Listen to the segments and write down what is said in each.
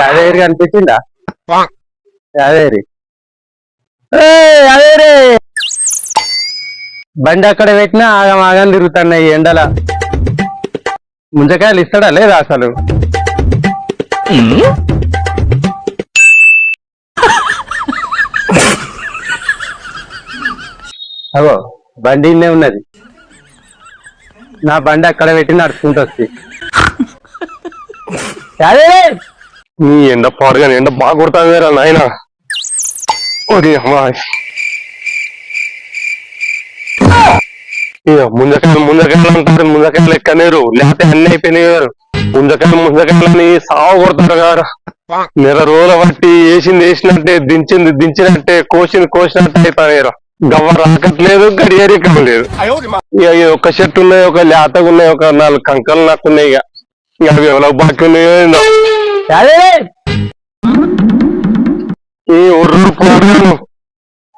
యాదగిరి కనిపించిందా? యాదగిరి యాదగిరి బండి అక్కడ పెట్టినా ఆగం ఆగం తిరుగుతున్నాయి ఎండల. ముంజకాయలు ఇస్తాడా లేదా అసలు? అగో బండి ఇన్నే ఉన్నది. నా బండి అక్కడ పెట్టి నడుచుకుంటూ వస్తుంది నీ ఎండ పాడుగా ఎండ బాగా కొడతాను వేరా నాయన. ఓకే అమ్మా ఇక ముంజకాయలు ముంజకాయలు అంటారు ముంజకాయలు ఎక్కనేరు? లేకపోతే అన్ని అయిపోయినాయి ముంజకాయలు ముంజకాయలని సాగు కొడతారు గారు నెల రోజుల బట్టి వేసింది వేసినట్టే దించింది దించినట్టే కోసింది కోసినట్టే అయిపోయారు గవ్వ రాకట్లేదు గడియారికం లేదు ఇక ఈ చెట్టు ఉన్నాయి ఒక లేతగా ఉన్నాయి ఒక నాలుగు కంకలు నాకు ఉన్నాయి ఇక. ఇక అవి ఎవరికి బాకీ ఉన్నాయో ఏ ఒర్రు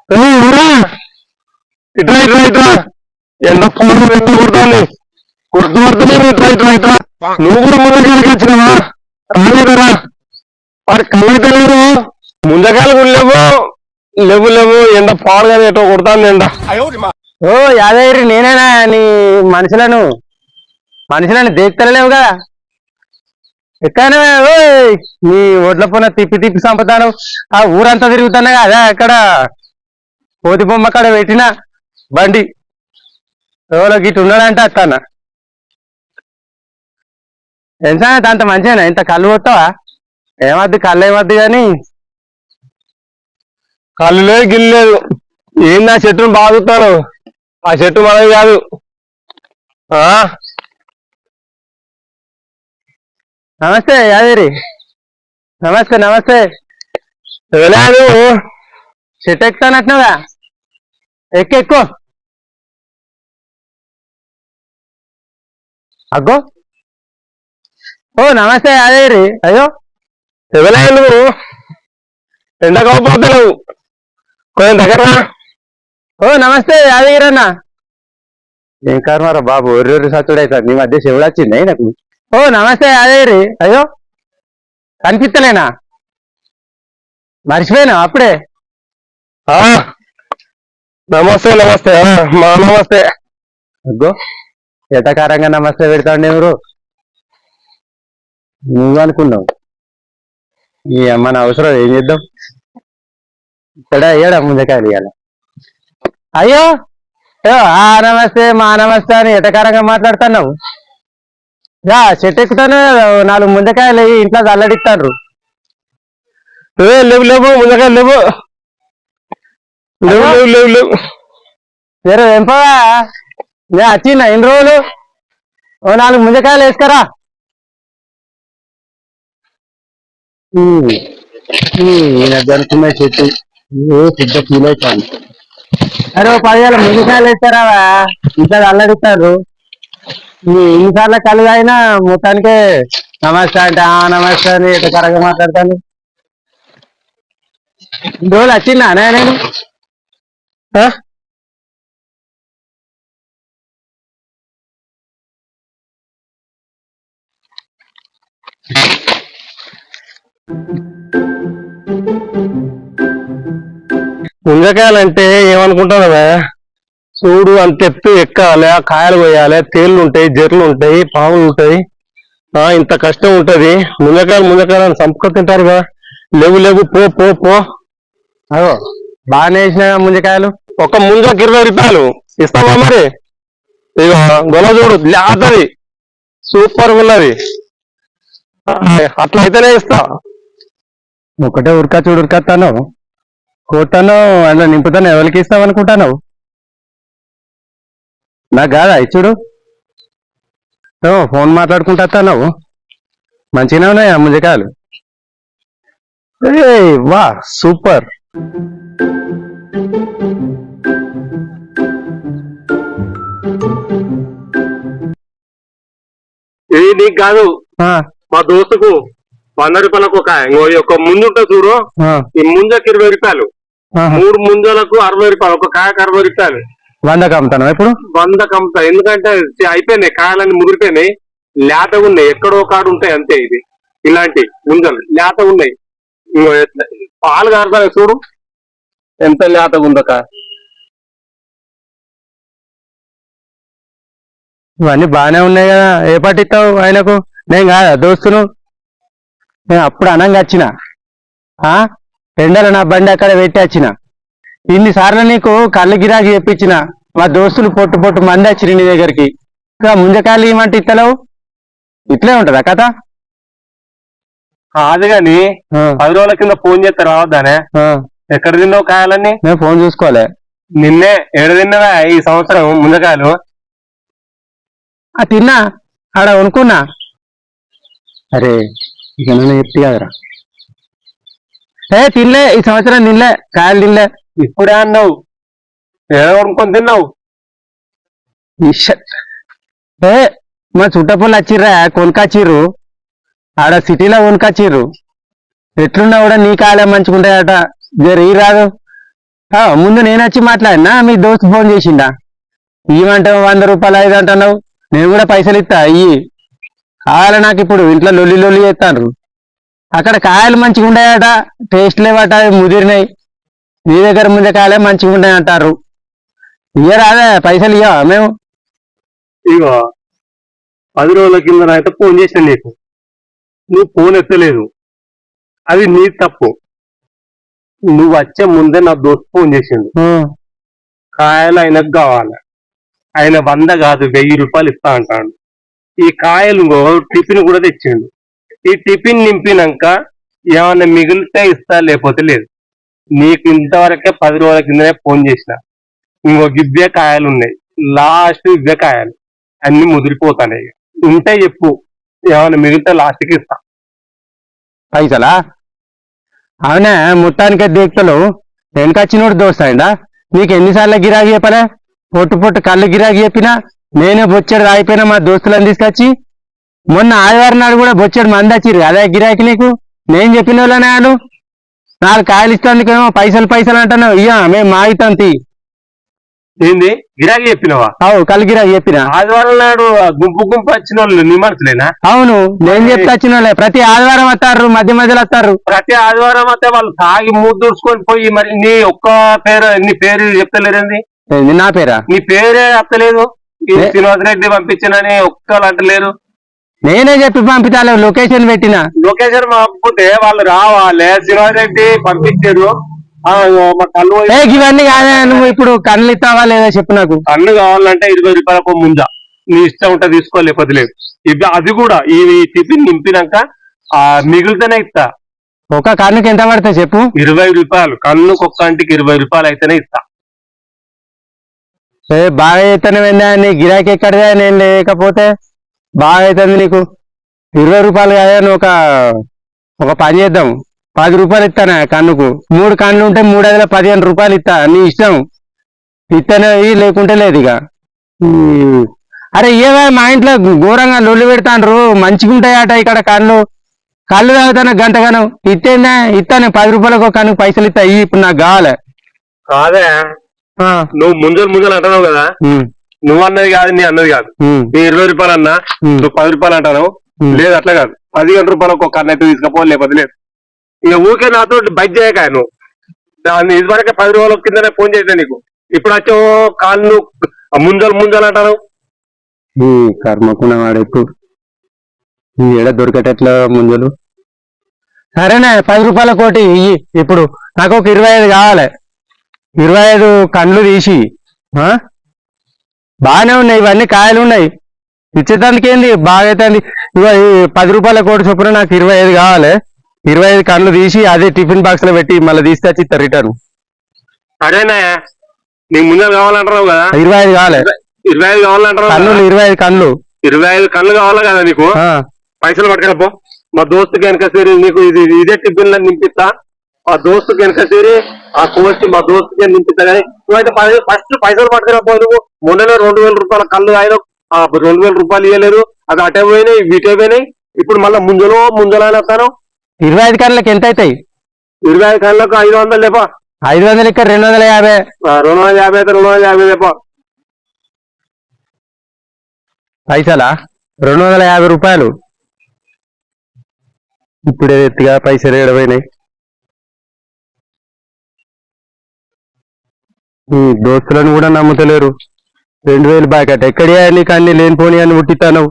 ఈ ఇట్లా ఇట్లా ఇట్లా ఎండ పోరు ఎండ కొడుతుంది ఇట్లా ఇట్లా ఇట్లా నువ్వు కూడా ముందుకు వచ్చినావా? రాలేదరా వారి కూడా లేవు. లేవు లేవు. ఎండ కానీ ఎటో కొడతాను ఎండ. ఓ యాదగిరి నేనేనా నీ మనుషులను? మనుషులను దేక్తలేవు కదా. ఎక్కడనే ఓయ్ నీ ఒడ్ల పొన్న తిప్పి తిప్పి చంపుతాను ఆ ఊరంతా తిరుగుతున్నా కదా అక్కడ కోతి బొమ్మ కాడ పెట్టిన బండి. ఎవరో గిట్ ఉన్నాడంటే అత్తాన ఎంత అంత మంచిగా ఇంత కళ్ళు కొట్టావా? ఏమద్దు కళ్ళు ఏమద్దు కానీ కళ్ళు లేదు. గిల్లేదు ఏంది ఆ చెట్టును బాగుతాను ఆ చెట్టు మనది కాదు. ఆ? నమస్తే యాదగిరి. నమస్తే నమస్తే. ఎవలేదు చెట్టు ఎక్కుతానట్టుగా ఎక్కు. ఎక్కువ అగ్గో. ఓ నమస్తే యాదగిరి. అయ్యో. ఎవలేదు నువ్వు ఎండకపోతలేవు కొంచెం దగ్గర ఓ నమస్తే యాదగిరి అన్న. ఏం కర్మారా బాబు ఒర్రి ఒర్రి సచ్చుడు అవుతాడు నీ మధ్య శివుడు వచ్చింది నాకు ఓ నమస్తే యాదగిరి అయ్యో కనిపిస్తలేనా? మర్చిపోయినా అప్పుడే? నమస్తే నమస్తే. మా నమస్తే. అగ్గో ఎటకారంగా నమస్తే పెడతాండి ఎవరు? నువ్వు అనుకున్నావు. ఈ అమ్మ నా అవసరం ఏం చేద్దాం? ఇక్కడ అయ్యాడా ముంజకాయలు ఇవాళ అయ్యో ఏ, ఆ నమస్తే మా నమస్తే అని ఎటకారంగా మాట్లాడుతున్నావు? చెట్టు ఎక్కుతాను నాలుగు ముంజకాయలు వేయి, ఇంట్లో చల్లడిస్తారు ఏ, లేవు లేవు ముందుగా లేవు. లేవు లేవు లేవు లేవు. వేరే ఎంపగా నేను వచ్చిన ఎన్ని రోజులు? ఓ నాలుగు ముంజకాయలు వేసుకరా. ఈయన జరుగుతున్న చెట్టు పెద్ద ఫీల్ అవుతాను అరే ఓ పదివేల ముంజకాయలు వేస్తారావా ఇంకా అల్లడిస్తారు ఇన్నిసార్లు కళ్ళు అయినా మొత్తానికే నమస్తే అంటే ఆ నమస్తే అని ఎటకరగా మాట్లాడతాను. ఇన్ని రోజులు వచ్చిందా నేను? ఆ? ముంజకాయలంటే కదా? చూడు అని ఎత్తు ఎక్కాలి కాయలు పోయాలి తేళ్ళు ఉంటాయి జర్లు ఉంటాయి పాములు ఉంటాయి ఆ ఇంత కష్టం ఉంటది. ముందకాయలు ముంజకాయలు చంపుకొని తింటారు కదా. లేవు లేవు పో పో పో. అదో బాగానే వేసిన ముంజకాయలు? ఒక ముంజకి ఇరవై రూపాయలు. ఇస్తావా మరి? ఇక గొల చూడు లేతది సూపర్ ఉన్నది. అట్లా అయితేనే ఇస్తా. ఒకటే ఉరకా చూడు ఉరకత్తాను కొట్టాను అందులో నింపుతాను ఎవరికి ఇస్తావు అనుకుంటాను నాకు కాదా ఓ ఫోన్ మాట్లాడుకుంటాను మంచిగానే ఉన్నాయి ముంజకాయలు? వా సూపర్. ఇది నీకు కాదు. మా దోస్తుకు వంద రూపాయలకు ఒక యొక్క ముందు ఉంటుంది చూడు. ఈ ముంజకి ఇరవై రూపాయలు. మూడు ముంజలకు అరవై రూపాయలు ఒక కాయకు అరవై రూపాయలు. వందకు అమ్ముతాను ఇప్పుడు? వంద కమ్ముతా. ఎందుకంటే అయిపోయినాయి కాయలన్నీ ముదిరిపోయినాయి. లేతగా ఉన్నాయి ఎక్కడో కాడు ఉంటాయి అంతే ఇది. ఇలాంటి ముంజలు లేత ఉన్నాయి. పాలు కారుతాయి చూడు. ఎంత లేతగా ఉందక ఇవన్నీ బాగానే ఉన్నాయి కదా. ఏ పట్టిస్తావు ఆయనకు? నేను కాదా దోస్తును? నేను అప్పుడు అనంగా వచ్చిన. ఆ? ఎండలో నా బండి అక్కడ పెట్టి వచ్చిన. ఇన్నిసార్లు నీకు కళ్ళు గిరాకి చెప్పించిన మా దోస్తులు పొట్టు పొట్టు మంది వచ్చిన నీ దగ్గరికి. ఇంకా ముంజకాయలు ఇవ్వమంటే ఇస్తలేవు ఇట్లే ఉంటదా కథ? కాదు గాని పది రోజుల కింద ఫోన్ చేస్తే రావద్దానే? ఎక్కడ తిన్నావు కాయాలన్నీ? నేను ఫోన్ చూసుకోలే నిన్నే ఏడు తిన్నవా ఈ సంవత్సరం ముందకాయలు ఆ తిన్నా. ఆడ కొనుక్కున్నా. అరే ఇక నన్ను చెప్తే కదరా. ఏ తినలే. ఈ సంవత్సరం తినలే. కాయలు తినలే. ఇప్పుడే అన్నావు. ఏదో కొనుక్కొని తిన్నావు. ఏ మా చుట్టపల్లి వచ్చిర్రా కొనుకొచ్చిర్రు ఆడ సిటీలో కొనుకొచ్చిర్రు ఎట్లున్నా కూడా నీ కాలే మంచుకుంటాయట. జరి రాదు. ముందు నేను వచ్చి మాట్లాడినా మీ దోస్తు ఫోన్ చేసిండా. ఇవ్వమంటే వంద రూపాయలు ఐదు అంటున్నావు. నేను కూడా పైసలు ఇస్తా ఇయ్యి. కావాలి నాకు ఇప్పుడు ఇంట్లో లొల్లి లొల్లి చేస్తాను అక్కడ కాయలు మంచిగా ఉన్నాయట టేస్ట్ లేవట ముదిరినాయి. నీ దగ్గర ముందే కాయలే మంచిగా ఉన్నాయి అంటారు. ఇయ్యరాదే పైసలు ఇయ్యవా మేము? ఇగో పది రోజుల కింద అయితే ఫోన్ చేసిన నీకు. నువ్వు ఫోన్ ఎత్తలేదు. అది నీ తప్పు. నువ్వు వచ్చే ముందే నా దోస్తు ఫోన్ చేసిండు. కాయలు ఆయనకు కావాలి. ఆయన వంద కాదు వెయ్యి రూపాయలు ఇస్తా అంటాడు. ఈ కాయలు టిఫిన్ కూడా తెచ్చిండు. ఈ టిఫిన్ నింపినాక ఏమన్నా మిగిలితే ఇస్తా లేకపోతే లేదు. నీకు ఇంతవరకే పది రోజుల కిందనే ఫోన్ చేసిన. ఇంకో గిబ్బే కాయలు ఉన్నాయి. లాస్ట్ ఇవ్వే కాయలు. అన్ని ముదిరిపోతాయి ఉంటే చెప్పు. ఏమైనా మిగిలితే లాస్ట్కి ఇస్తా. పైసలా? అవునా? మొత్తానికి దీక్తలు వెనకొచ్చినోడు దోస్తాయిందా నీకు ఎన్నిసార్లు గిరాకీ చెప్పలే? పొట్టు పొట్టు కళ్ళు గిరాకీ చెప్పినా? నేనే బొచ్చెడు రాయిపోయినా మా దోస్తులను తీసుకొచ్చి? మొన్న ఆదివారం నాడు కూడా బొచ్చెడు మంది వచ్చిర్రు అదే గిరాకీ నీకు? నేను చెప్పిన వాళ్ళనే వాళ్ళు నాలుగు కాయలు ఇస్తానికేమో పైసలు పైసలు అంటున్నావు. ఇయ్యా మేము మా ఇస్తాం తీ. ఏంది? గిరాకీ చెప్పినవా? అవు కళ్ళు గిరాకీ చెప్పినా. ఆదివారం నాడు గుంపు గుంపు వచ్చిన వాళ్ళు నీ మనసులేనా? అవును నేను చెప్తా వచ్చిన వాళ్ళే ప్రతి ఆదివారం వస్తారు మధ్య మధ్యలో వస్తారు. ప్రతి ఆదివారం అయితే వాళ్ళు తాగి మూడు దూసుకొని పోయి మరి నీ ఒక్క పేరు నీ పేరు చెప్తలేరండి ఏంది? నా పేరా? నీ పేరే అత్తలేదు. ఈ ఏ? శ్రీనివాస్ రెడ్డి పంపించినని ఒక్కరు అంటలేరు. నేనే చెప్పి పంపితాలే లొకేషన్ పెట్టినా. లొకేషన్ పంపితే వాళ్ళు రావాలి. శ్రీనివాస్ రెడ్డి పంపించారు కళ్ళు ఇవన్నీ కాదే నువ్వు ఇప్పుడు కళ్ళు ఇస్తావా లేదా చెప్పు నాకు. కన్ను కావాలంటే ఇరవై రూపాయలకు ముందా నీ ఇష్టం ఉంటే తీసుకో లేకపోతే లేదు. ఇవి అది కూడా ఈ టిఫిన్ నింపినాక ఆ మిగిలితేనే ఇస్తా. ఒక కన్నుకి ఎంత పడితే చెప్పు. ఇరవై రూపాయలు. కన్నుకు ఒక్క ఇంటికి ఇరవై రూపాయలు అయితేనే ఇస్తా. ఏ బాగా అవుతానే వెందా నీ గిరాకీ ఎక్కడదా? నేను లేకపోతే బాగా అవుతుంది నీకు? ఇరవై రూపాయలు కాదా నువ్వు ఒక ఒక పని చేద్దాం. పది రూపాయలు ఇస్తానా కన్నుకు. మూడు కన్నులు ఉంటే మూడు వందల పదిహేను రూపాయలు ఇస్తా. నీ ఇష్టం. ఇస్తేనే లేకుంటే లేదు ఇక. అరే ఏవే మా ఇంట్లో ఘోరంగా లొల్లి పెడతాండ్రు. మంచిగా ఉంటాయట ఇక్కడ కళ్ళు. కళ్ళు తాగుతాను గంటగాను ఇస్తేందా ఇస్తాను పది రూపాయలకు ఒక కన్నుకు పైసలు ఇస్తా. ఇప్పుడు నాకు కావాలి కాదే. నువ్వు ముంజలు ముంజలు అంటున్నావు కదా. నువ్వు అన్నది కాదు నీ అన్నది కాదు. నీ ఇరవై రూపాయలు అన్నా. నువ్వు పది రూపాయలు అంటాను ఉమ్. లేదు అట్లా కాదు. పదిహేను రూపాయలకు ఒక కన్ను అయితే తీసుకపో లేకపోతే లేదు. ఇక ఊకే నాతో బైక్ చేయక నువ్వు. దాన్ని ఇదివరకే పది రోజుల కిందనే ఫోన్ చేసా నీకు. ఇప్పుడు వచ్చో కాళ్ళు ముంజలు ముంజలు అంటాను ఈ కర్మకున్నవాడు ఇప్పుడు ఈ ఎడ దొరికేటట్లా ముందులు సరేనే పది రూపాయల కోటి ఇయ్యి. ఇప్పుడు నాకు ఒక ఇరవై ఐదు కావాలి. ఇరవై ఐదు కండ్లు తీసి ఆ? బాగానే ఉన్నాయి ఇవన్నీ కాయలు ఉన్నాయి. ఇచ్చేదానికి ఏంది? బాగా అవుతుంది ఇగో ఈ పది రూపాయల కోటి చొప్పున నాకు ఇరవై ఐదు కావాలి. ఇరవై ఐదు కండ్లు తీసి అదే టిఫిన్ బాక్స్లో పెట్టి మళ్ళీ తీసుకొచ్చి ఇస్తా రిటర్న్. సరేనా నీకు ముంజలు కావాలంటున్నావు కదా? ఇరవై ఐదు కావాలి. ఇరవై ఐదు కావాలంటున్నావు కన్నులు? ఇరవై ఐదు కన్నులు. ఇరవై ఐదు కళ్ళు కావాలా కదా నీకు? పైసలు పట్టుకెళ్ళపో మా దోస్తుకి వెనక సేరి నీకు ఇది ఇదే టిఫిన్ నింపిస్తా. ఆ దోస్తుకి వెనక సేరి ఆ కోసి మా దోస్తుకి నింపిస్తా కానీ నువ్వైతే ఫస్ట్ పైసలు పట్టుకురాపో నువ్వు. మొన్ననే రెండు వేల రూపాయల కళ్ళు ఆయన రెండు వేల రూపాయలు ఇవ్వలేరు అది అటే పోయినాయి వీటే పోయినాయి. ఇప్పుడు మళ్ళీ ముంజలో ముంజలో వస్తాను. ఇరవై ఐదు కన్నులకి ఎంత అవుతాయి? ఇరవై ఐదు కళ్ళకు ఐదు వందలు లేపా. ఐదు వందలు ఇక్కడ రెండు వందల యాభై. రెండు వందల యాభై అయితే రెండు వందల యాభై లేపా. పైసలా? రెండు వందల యాభై రూపాయలు. ఇప్పుడే ఎత్తుగా పైసలు ఏడపోయినాయి ఈ దోస్తులను కూడా నమ్ముతలేరు. రెండు వేలు బాకట్ ఎక్కడియా నీకు అన్ని లేనిపోని అని ఉట్టిస్తాను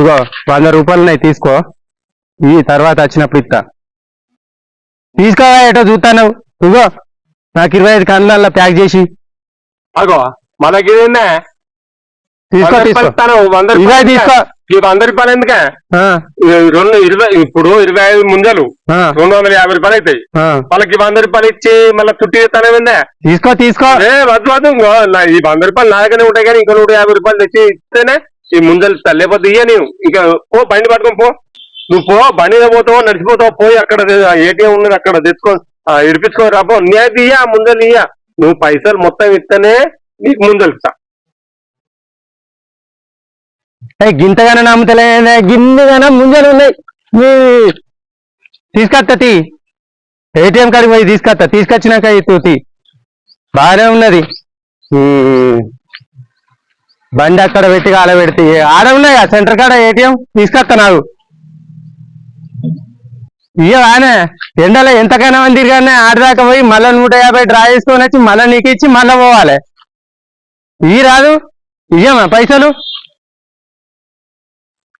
ఇగో వంద రూపాయలు ఉన్నాయి తీసుకో. ఈ తర్వాత వచ్చినప్పుడు ఇస్తా. తీసుకోవా ఏటో చూస్తాను ఇగో నాకు ఇరవై ఐదు కళ్ళల్లో ప్యాక్ చేసి. అగో మనకి తీసుకో తీసుకో. ఇవే తీసుకో. ఈ వంద రూపాయలు ఎందుకే? రెండు ఇరవై ఇప్పుడు ఇరవై ఐదు ముంజలు ఆ, రెండు వందల యాభై రూపాయలు అవుతాయి. వాళ్ళకి వంద రూపాయలు ఇచ్చి మళ్ళీ చుట్టి తనవిందా తీసుకో తీసుకో. ఏ వద్దు వద్దు ఈ వంద రూపాయలు నా దగ్గరనే ఉంటాయి కానీ ఇంకో నూట యాభై రూపాయలు తెచ్చి ఇస్తేనే ఈ ముందలు ఇస్తా. లేకపోతే ఇయ్య నేను. ఇంకా పో బండి పట్టుకొని పో. నువ్వు పో బండి పోతావు నడిచిపోతావు పోయి అక్కడ ఏటీఎం ఉన్నది అక్కడ తెచ్చుకో ఇడిపించుకొని రాపో నీ అయితే ఇయ్య ముందలు ఇయ్య. నువ్వు పైసలు మొత్తం ఇస్తేనే నీకు ముందలు ఇస్తా. గింతగానే నమ్ముతలే. గిన్నెగానే ముంజలు ఉన్నాయి. మీ తీసుకొస్తా తీ. ఏటీఎం కాడికి పోయి తీసుకొస్తా తీసుకొచ్చినాక తూతి బాగానే ఉన్నది. బండి అక్కడ పెట్టి ఆడ పెడితే ఆడ ఉన్నాయా? సెంటర్ కాడ ఏటీఎం? తీసుకొస్తా నాకు. ఇయ్య ఆనే. ఎండలో ఎంతకైనా మంది తిరిగానే ఆడదాకా పోయి మళ్ళా నూట యాభై డ్రా చేసుకొని వచ్చి మళ్ళీ నీకు ఇచ్చి మళ్ళీ పోవాలి. ఇవి రాదు. ఇయ్యమా పైసలు?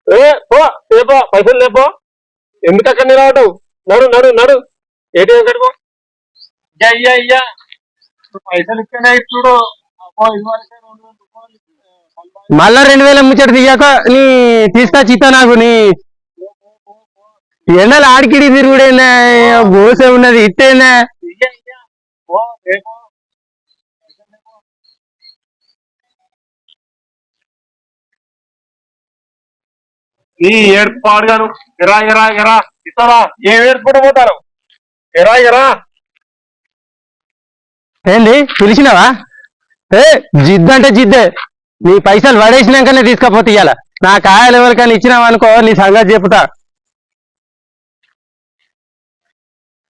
ఏ పో లేపో పైసలు లేపో ఎందుకు అక్కడ నిలబడవు నడు నడు నడు. ఏటీఎం కడుకో అయ్యా అయ్యా పైసలు ఇస్తేనే చూడు. మళ్ళా రెండు వేల ముచ్చట తీయక నీ తీసుకొచ్చి ఇస్తా నాకు నీ ఎండలు ఆడికిడి తిరుగుడేనా? గోసే ఉన్నది ఇట్టేనా ఈ ఏర్పాడుగాను ఎరా ఎరా ఎరా ఇస్తారా? ఏం ఏర్పాటు పోతారు? ఎరా ఎరా. ఏంది పిలిచినావా? ఏ జిద్దు అంటే జిద్దే. నీ పైసలు పడేసినాకనే తీసుకపోతే ఇయ్యాల. నా కాయలు ఎవరికైనా ఇచ్చినావు అనుకో నీ సంగతి చెప్తా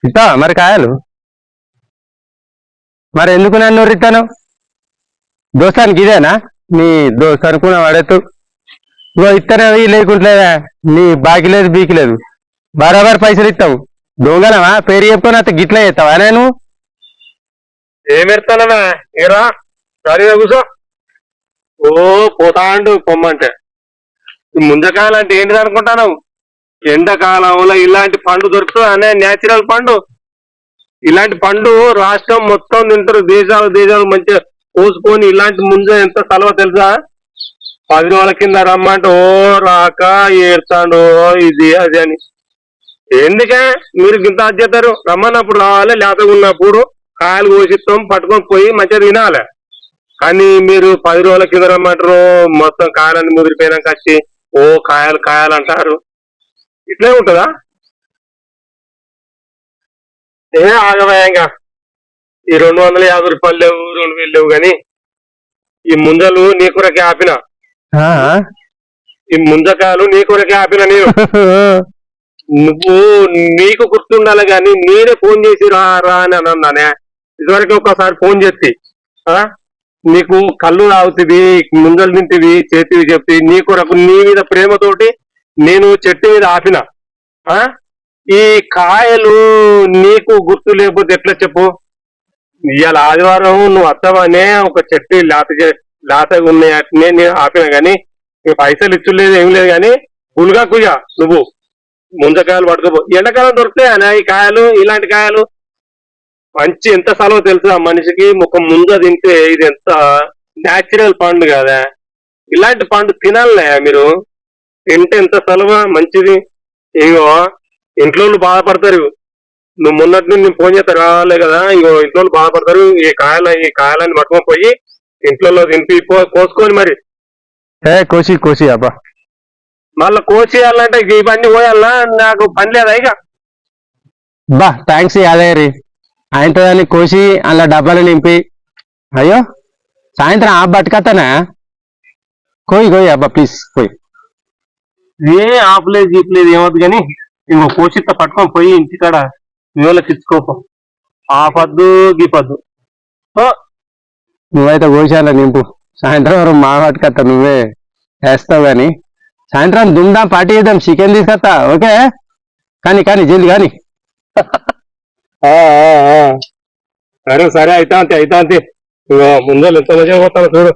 ఇస్తా మరి కాయలు? మరి ఎందుకు నన్ను రిత్తాను దోస్తానికి ఇదేనా? నీ దోస్త్ అనుకున్న వాడెత్తు. ఇగో ఇత్తనవి లేకుంటలేదా నీ బాకీ లేదు బీకి లేదు. బరాబర్ పైసలు ఇస్తావు దొంగలవా? పేరు చెప్పుకొని అంత గిట్లా చేస్తావా? నేను ఏం ఎడతానన్నా ఏరా? సరిగా కూర్చో ఓ పోతాండు పొమ్మంటే. ముందకాలం ముంజకాయలు అంటే ఏంటిది అనుకుంటాను ఎండాకాలంలో ఇలాంటి పండు దొరుకుతుంది? అనే న్యాచురల్ పండు. ఇలాంటి పండు రాష్ట్రం మొత్తం తింటారు. దేశాలు దేశాలు మంచిగా పోసుకొని ఇలాంటి ముంజ ఎంత సలవ తెలుసా? పది రోజుల కింద రమ్మంటే ఓ రాక ఏడ్తాడు ఇది అది అని. ఎందుకే? మీరు గింత చేస్తారు రమ్మన్నప్పుడు రావాలి లేతగా ఉన్నప్పుడు కాయలు కోసిస్తాం పట్టుకొని పోయి మంచిగా తినాలి. కానీ మీరు పది రోజుల కింద రమ్మంటారు మొత్తం కాయలన్నీ ముదిరిపోయినాక వచ్చి ఓ కాయలు కాయలు అంటారు. ఇట్లే ఉంటుందా? ఏ ఆగమయంగా ఈ రెండు వందల యాభై రూపాయలు లేవు రెండు వేలు లేవు కానీ ఈ ముందలు నీ కొరకే ఆపిన. ఈ ముంజకాయలు నీ కొరకే ఆపిన నేను. నువ్వు నీకు గుర్తుండాలి కానీ నేనే ఫోన్ చేసి రా రా అని అన్నానే. ఇదివరకు ఒకసారి ఫోన్ చేసి ఆ? నీకు కళ్ళు తాగుతుంది ముందలు తింటివి చేతివి చెప్పి నీ కొరకు నీ మీద ప్రేమతోటి నేను చెట్టు మీద ఆపిన. ఆ? ఈ కాయలు నీకు గుర్తు లేకపోతే ఎట్లా చెప్పు? ఇవాళ ఆదివారం నువ్వు వస్తావనే ఒక చెట్టు లేత లాస్ లేతగా ఉన్నాయి అట్నే నేను ఆపినా కానీ పైసలు ఇచ్చులేదు ఏం లేదు కానీ గుల్గా కుయ్య నువ్వు. ముంజకాయలు పట్టుకోపో. ఎండాకాలం దొరుకుతాయి ఈ కాయలు ఇలాంటి కాయలు. మంచి ఎంత సెలవు ఆ మనిషికి ముఖం ముందు తింటే ఇది ఎంత న్యాచురల్ పండు కదా. ఇలాంటి పండు తినాలే మీరు. తింటే ఎంత సెలవు మంచిది. ఇగో ఇంట్లో బాధపడతారు. నువ్వు మొన్నటి నుండి నేను ఫోన్ చేస్తా రాలే కదా ఇంకో ఇంట్లో బాధపడతారు. ఈ కాయలు ఈ కాయలని పట్టుకొని పోయి ఇంట్లో తినిపి పో- కోసుకొని మరి. ఏ కోసి కోసి అబ్బా. మళ్ళీ కోసేయాలంటే ఇవన్నీ పోయాలనా నాకు పని లేదా ఇక బా థ్యాంక్స్ యాదగిరి ఆయనతో దాన్ని కోసి అలా డబ్బాలు నింపి. అయ్యో సాయంత్రం ఆ బట్టుకత్తనా కోయి కోయి అబ్బా ప్లీజ్ కోయి. ఏ ఆపులేదు గీపులేదు ఏమవుతుంది కానీ ఇంకో కోసిత పట్టుకొని పోయి ఇంటికాడ నీళ్ళకి ఇచ్చుకోపో ఆ పద్దు గీ పద్దు ఓ, నువ్వైతే గోశాల నింపు. సాయంత్రం వరకు మా వాటికత్త నువ్వే వేస్తావు కానీ సాయంత్రం దుమ్దాం పార్టీ చేద్దాం చికెన్ తీసుకొస్తా ఓకే? కానీ కానీ జల్ది కానీ. సరే సరే అయితే అంతే అయితే అంతే ముందరు ఎంత మంచిగా పోతాను చూడు.